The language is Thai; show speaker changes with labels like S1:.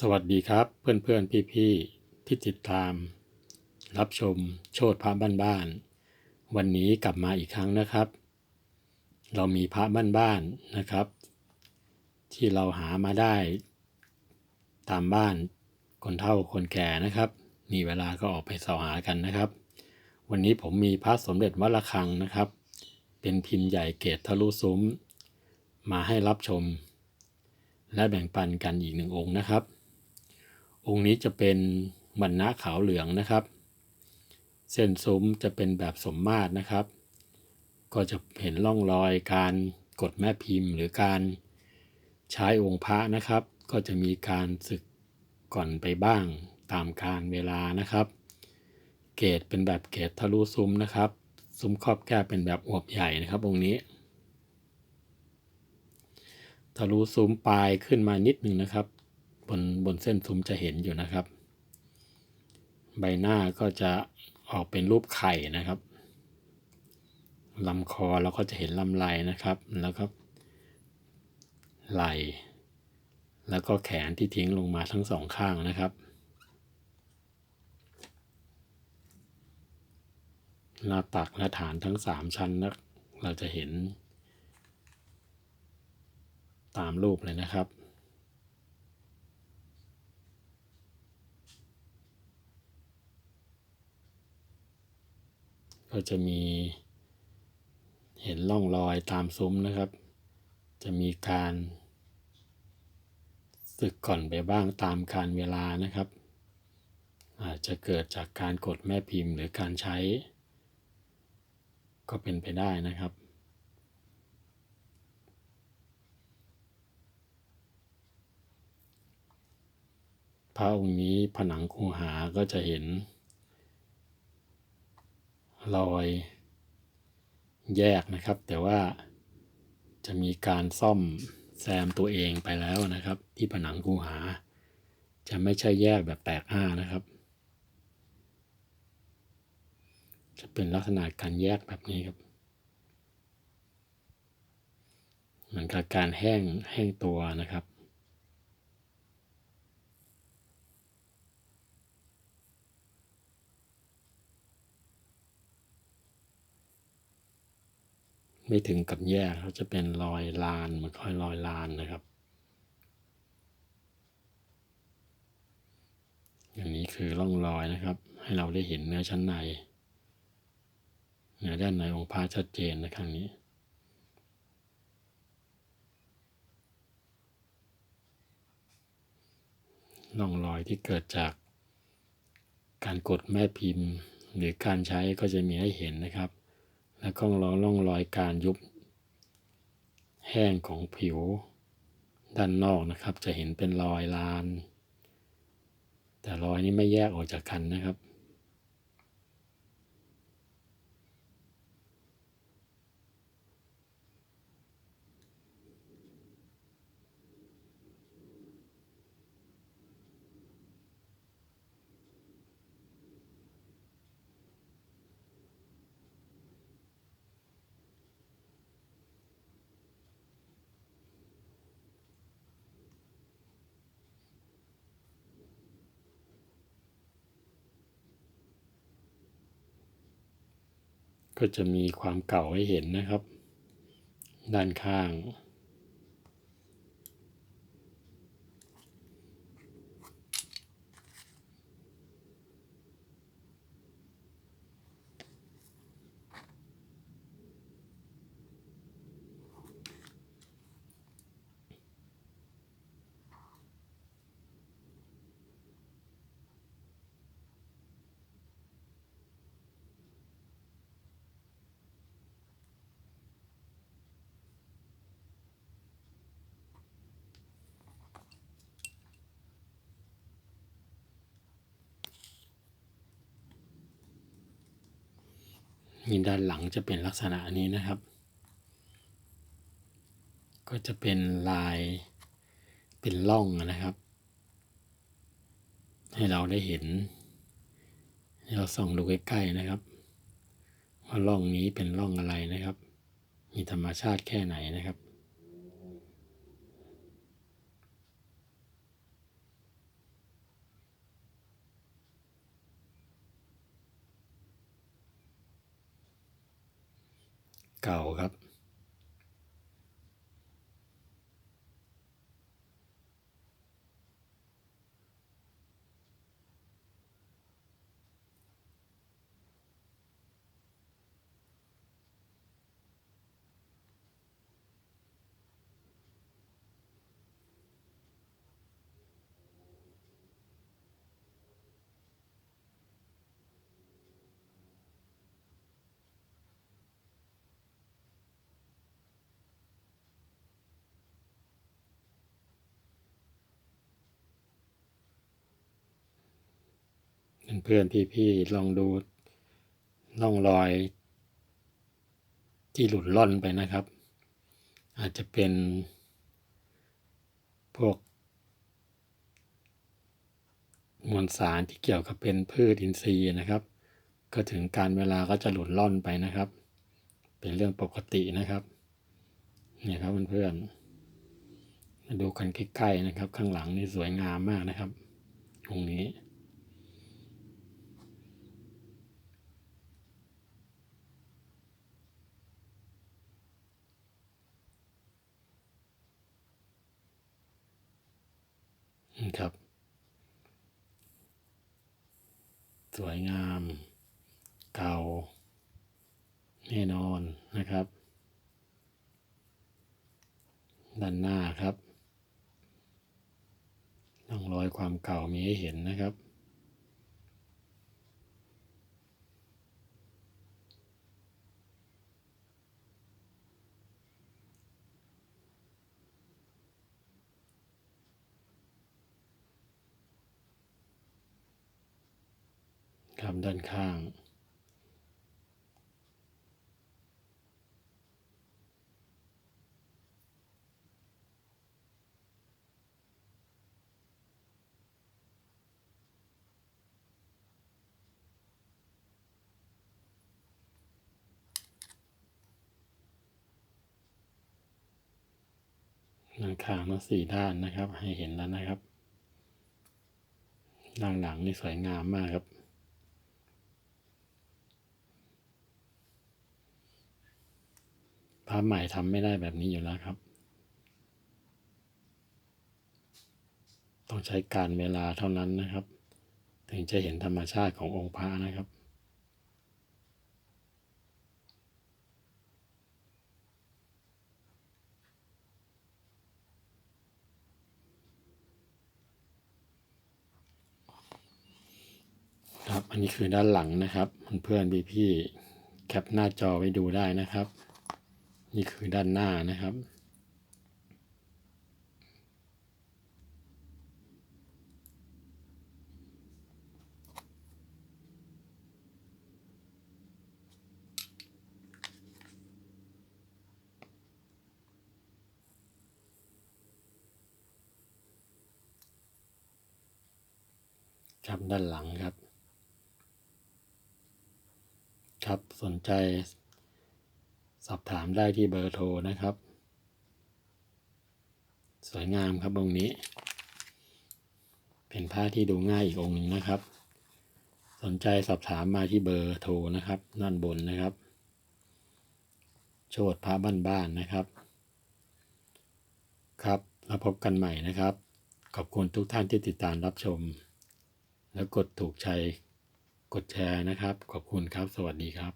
S1: สวัสดีครับเพื่อนเพื่อนพี่พี่ที่ติดตาม รับชมโชดพระบ้านๆวันนี้กลับมาอีกครั้งนะครับ เรามีพระบ้านๆนนะครับ ที่เราหามาได้ ตามบ้านคนเฒ่าคนแก่นะครับ มีเวลาก็ออกไปเสาหากันนะครับ วันนี้ผมมีพระสมเด็จวัดระฆังนะครับ เป็นพิมพ์ใหญ่เกตทะลุซุ้ม มาให้รับชม และแบ่งปันกันอีกหนึ่งองค์นะครับ องค์นี้จะเป็นบรรณะขาวเหลืองนะครับ เส้นซุ้มจะเป็นแบบสมมาตรนะครับ ก็จะเห็นร่องรอยการกดแม่พิมพ์ หรือการใช้องค์พระนะครับ ก็จะมีการศึกก่อนไปบ้างตามการเวลานะครับ เกรดเป็นแบบเกรดทะลุซุ้มนะครับ ซุ้มครอบแก้วเป็นแบบอวบใหญ่นะครับองค์นี้ทะลุซุ้มปลายขึ้นมานิดหนึ่งนะครับ นบนเส้นซุ้มจะเห็นอยู่นะครับ ใบหน้าก็จะออกเป็นรูปไข่นะครับลำคอเราก็จะเห็นลำไหลนะครับ แล้วก็ไหลแล้วก็แขนที่ทิ้งลงมาทั้งสองข้างนะครับ หน้าตักและฐานทั้งสามชั้นนะเราจะเห็นตามรูปเลยนะครับ ก็จะมีเห็นร่องรอยตามซุ้มนะครับ จะมีการสึกก่อนไปบ้างตามการเวลานะครับ อาจจะเกิดจากการกดแม่พิมพ์หรือการใช้ ก็เป็นไปได้นะครับพระองค์นี้ผนังคูหาก็จะเห็น รอยแยกนะครับ แต่ว่าจะมีการซ่อมแซมตัวเองไปแล้วนะครับ ที่ผนังคูหา จะไม่ใช่แยกแบบแตกห้านะครับ จะเป็นลักษณะการแยกแบบนี้ครับเหมือนกับการแห้งแห้งตัวนะครับ ไม่ถึงกับแยกเขาจะเป็นรอยลานเหมันค่อยรอยลานนะครับอย่างนี้คือร่องรอยนะครับ ให้เราได้เห็นเนื้อชั้นในเนื้อด้านในองค์พระชัดเจนนะครั้งนี้ร่องรอยที่เกิดจากการกดแม่พิมพ์ หรือการใช้ก็จะมีให้เห็นนะครับ แล้วก็รองร่องรอยการยุบ แห้งของผิว ด้านนอกนะครับ จะเห็นเป็นรอยลาน แต่รอยนี้ไม่แยกออกจากกันนะครับ ก็จะมีความเก่าให้เห็นนะครับ ด้านข้าง นี่ด้านหลังจะเป็นลักษณะนี้นะครับ ก็จะเป็นลายเป็นร่องนะครับ ให้เราได้เห็น เราส่องดูใกล้ๆนะครับ ว่าร่องนี้เป็นร่องอะไรนะครับ มีธรรมชาติแค่ไหนนะครับ เก่าครับ เพื่อนๆพี่ๆลองดูร่องรอย ที่หลุดล่อนไปนะครับ อาจจะเป็นพวกมวลสารที่เกี่ยวกับเป็นพืชอินทรีย์นะครับ ก็ถึงการเวลาก็จะหลุดล่อนไปนะครับ เป็นเรื่องปกตินะครับเนี่ยครับเพื่อนๆมาดูกันใกล้ๆนะครับ ข้างหลังนี่สวยงามมากนะครับ ตรงนี้ ครับ สวยงาม เก่า แน่นอนนะครับ ด้านหน้าครับร่องรอยความเก่ามีให้เห็นนะครับ ครับด้านข้างด้าข้างทั้งสี่ด้านนะครับ ให้เห็นแล้วนะครับด้านหลังนี่สวยงามมากครับ ภาพใหม่ทำไม่ได้แบบนี้อยู่แล้วครับ ต้องใช้การเวลาเท่านั้นนะครับ ถึงจะเห็นธรรมชาติขององค์พระนะครับครับ อันนี้คือด้านหลังนะครับ เพื่อนๆพี่ๆแคปหน้าจอไว้ดูได้นะครับ นี่คือด้านหน้านะครับ ครับด้านหลังครับ ครับสนใจ สอบถามได้ที่เบอร์โทรนะครับ สวยงามครับองค์นี้ เป็นผ้าที่ดูง่ายอีกองค์หนึ่งนะครับ สนใจสอบถามมาที่เบอร์โทรนะครับด้านบนนะครับ โชดพระบ้านๆนะครับ ครับแล้วพบกันใหม่นะครับ ขอบคุณทุกท่านที่ติดตามรับชม แล้วกดถูกใจกดแชร์นะครับ ขอบคุณครับ สวัสดีครับ